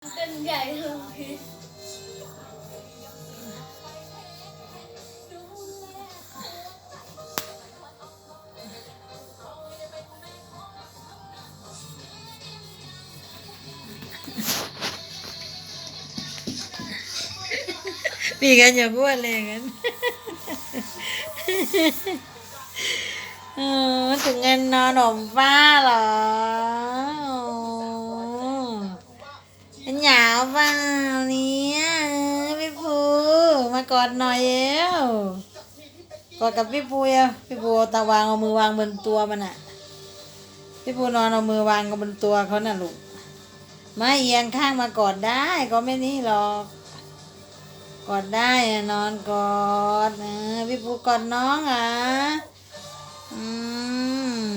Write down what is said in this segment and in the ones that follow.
เป็นใหญ่เลยพี่กันอย่าพูดเลยกันเออถึงเงินนอนหนมป้าเหรอโอ้หนาวเปล่าเนี่ยพี่ภูมา กอดหน่อยเอวกอดกับพี่ภูเอวพี่ภูเอาตาวางเอามือวางบนตัวมันอะพี่ภูนอนเอามือวางกับบนตัวเขาน่ะลูกไม่เอียงข้างมากอดได้ก็ไม่นี่หรอกกอดได้อะนอนกอดเออพี่ปูกอดน้องอะอืม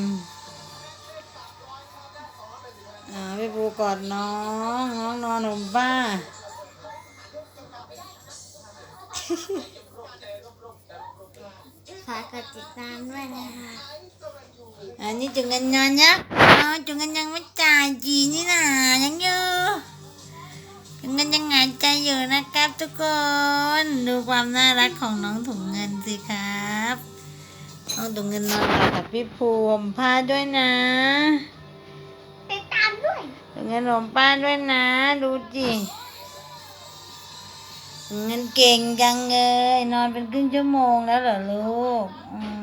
อ่าพี่ปูกอดน้องน้องนอนหนุ่มป้า ฝากกดติดตามด้วยนะคะอันนี้จุงเงินยอนยักษ์อ๋อจุงเงินยังไม่จ่ายจีนี่นะยังอยู่จุงเงินยังหายใจอยู่นะครับ ทุกคน ดูความน่ารักของน้องถุงเงินสิครับน้องถุงเงินนอนหลับกับพี่ภูมิผ้าด้วยนะติดตามด้วยถุงเงินผมป้าด้วยนะ ดูจิถุง เงินเก่งจังเลยนอนเป็นครึ่งชั่วโมงแล้วเหรอลูกอืม